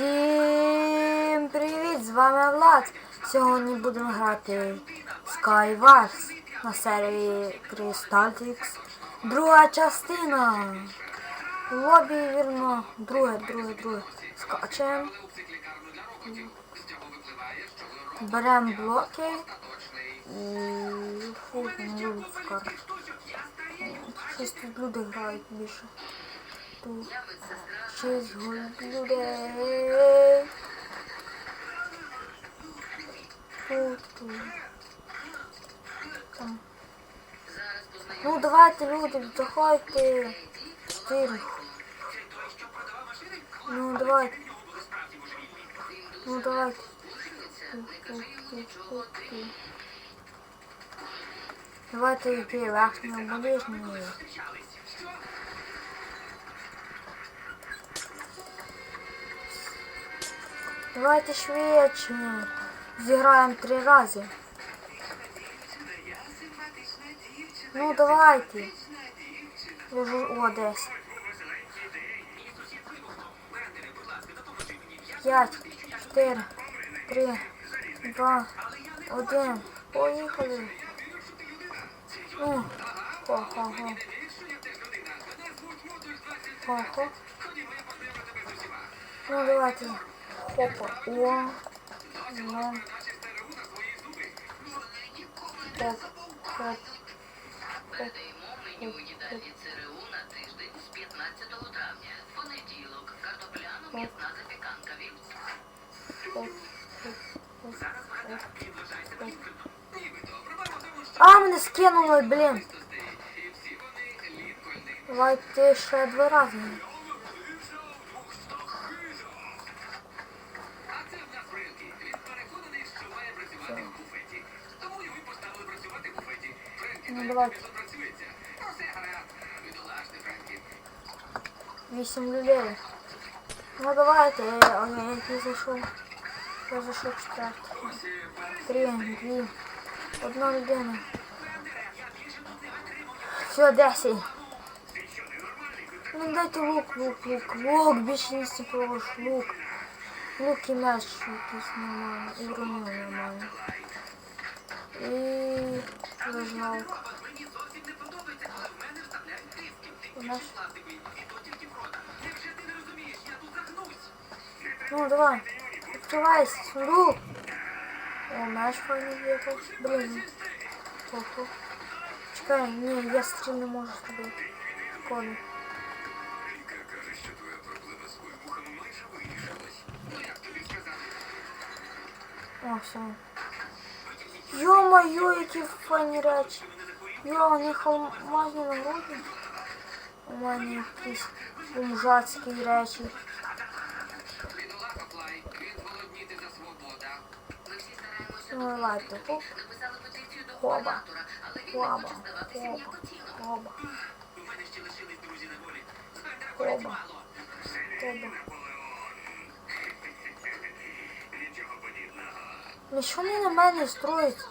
Всім привіт! З вами Влад. Сьогодні будемо грати Skywars на серії Crystaltix. Друга частина. Лобі, вірно. Друге, друге, друге. Скачемо. Беремо блоки. І фу, не люблю скар. Щось тут люди грають більше. Тут шість людей. Тут, тут. Там. Ну давайте, люди, заходьте. Чотири. Ну давайте. Ну давайте. Тут, тут, тут, тут, тут. Давайте йти верхній оболежний. Давайте швидше. Зіграємо три рази. Ну давайте. О, десь. П'ять, чотири, три, два, один. Поїхали. Ну, хо-хо-хо. Хо-хо. Ну давайте. Хопа. О. На тиждень з 15 травня. Понеділок. Картопляно-м'ясна запіканка від А, мене скинули, блін. Давайте ще два рази. Ну давайте. Вісім людей. Ну давайте, я, я, я, я зайшов. Я зайшов четвертий. Три, дві. Одна людина. Все, десять. Ну дайте лук, лук, лук, лук, більше не сіпровож, лук. Лук і меч якийсь нормально. І броню нормально. Наш. Ну давай. Відкривайся, сундук. О, меч файний в'їхав. Блін. Охо. Чекай, ні, я стріл не можу з тобою. Шкода. О, все. Йо-моє, які файні речі. Йо, у них алмазні нагрudi. У мене якісь бомжацькі речі. Ну, ладно, хоп. Хоба. Хоба. Хоба. Хоба. Хоба. Хоба. Нічого не на мене строїть.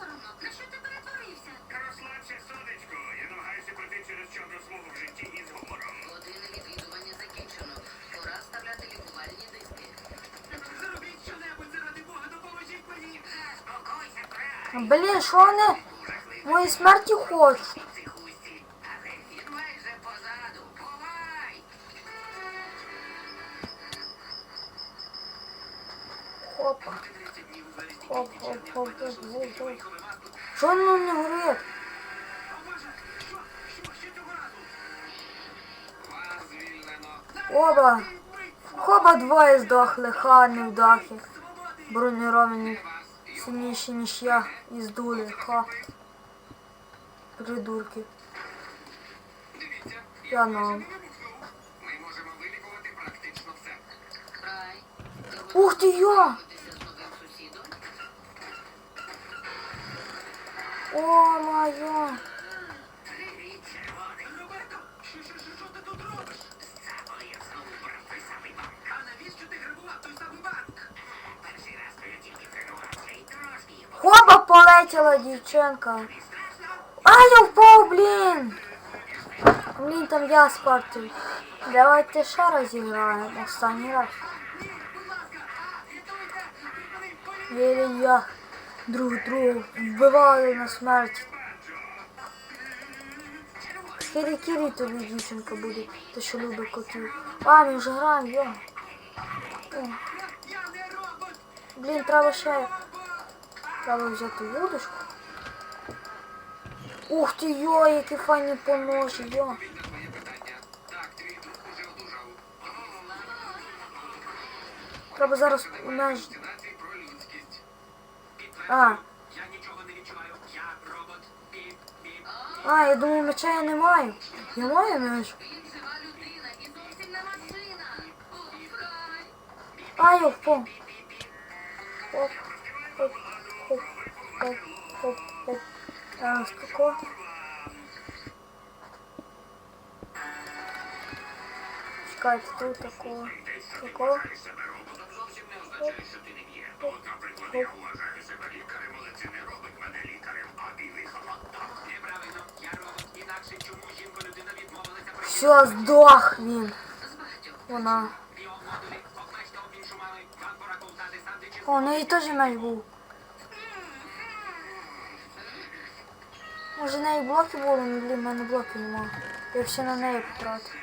Блін, що вони мої смерті хочуть? Опа. Хоп, хоп, хоп, хоп. Що воно не горить? Оба. Хоба двоє здохли, ха, невдахи. Броніровані сильніші, ніж я, і здули, ха. Придурки. Я нам. Ми можемо вилікувати практично все. Рай, ти Ух ти я! готуєшся з новим сусідом? О, моя! Полетіла дівчинка. А, я впав, блін! Блін, там я спартив. Давайте ще раз зіграємо. Останній раз. Ласка, Єлі-я друг друга вбивали на смерть. Кірі-кірі тобі дівчинка буде, ти що любить котів. А, ми вже граємо, йо. Я! Блін, треба ще. Треба взяти вудочку. Ух ти, йо, які файні поножі, йо. Треба зараз у нас... А. А, я думаю, меча я не маю. Я маю меч. А, я впав. Оп. как, как, как, а, с какого? Чекайте, тут такого. Какого? Все, сдохни, она. Он ну и ну і теж. Може в неї блоки були, ну блін, в мене блоків немає. Я все на неї потратив.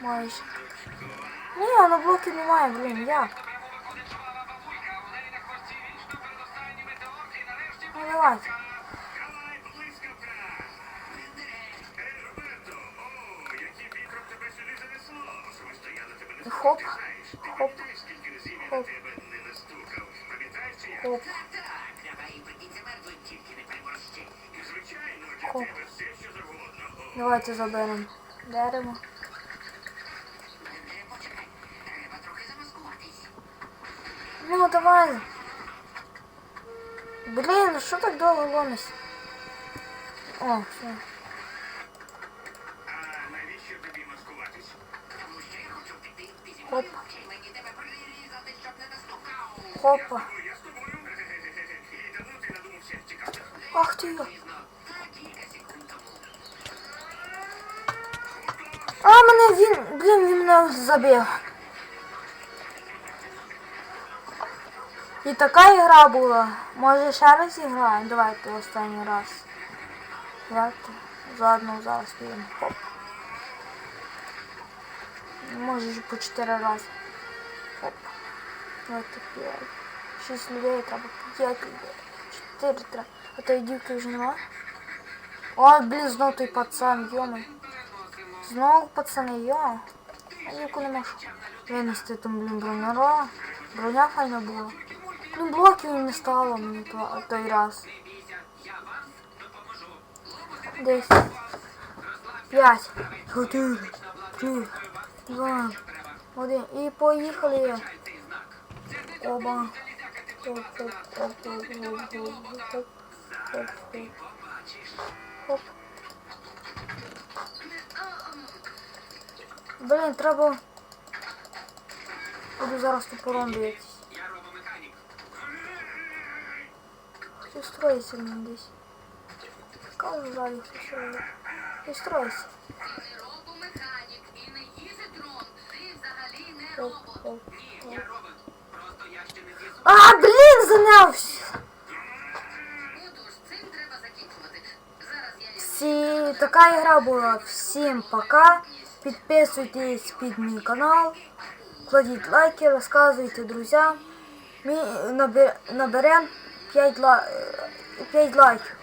Майже. Ні, на блоків немає, блін, як? Ну давайте. Давай, блискавка! Ей, Роберто, швидко. Давайте заберемо дерево. Ну, давай. Блін, ну що так довго ломись? О, все. Хоп. Хопа. Ах ты! А, мене він, блін, він мене забив. І така ігра була. Може ще раз зіграємо? Давайте останній раз. Давайте. Заодно зараз підемо. Хоп. Може ж по чотири рази. Хоп. Давайте п'ять. Шість людей треба п'ять людей. Чотири треба. А тої дівки вже нема. О, блін, знов той пацан, йоми. Знову пацани, йо. А дівку не можу винести там, блін, броняра. Броня файна була. Блін, блоків не стало мені то, той раз. Десь. П'ять. Чотири. Три. Два. Один. І поїхали. Оба. Хоп, хоп, хоп, хоп, хоп, хоп, хоп, хоп, хоп. Хоп. Блин, треба. Буду зараз топором б'ятись. Ты строится мне здесь. Кого жаль, все человек. Ты строится. А, блин, занявся! Всі, такая игра была. Всем пока. Підписуйтесь під мій канал. Кладіть лайки, розказуйте друзям. Ми набер, наберемо 5, ла, 5 лайків.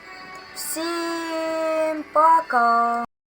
Всім пока!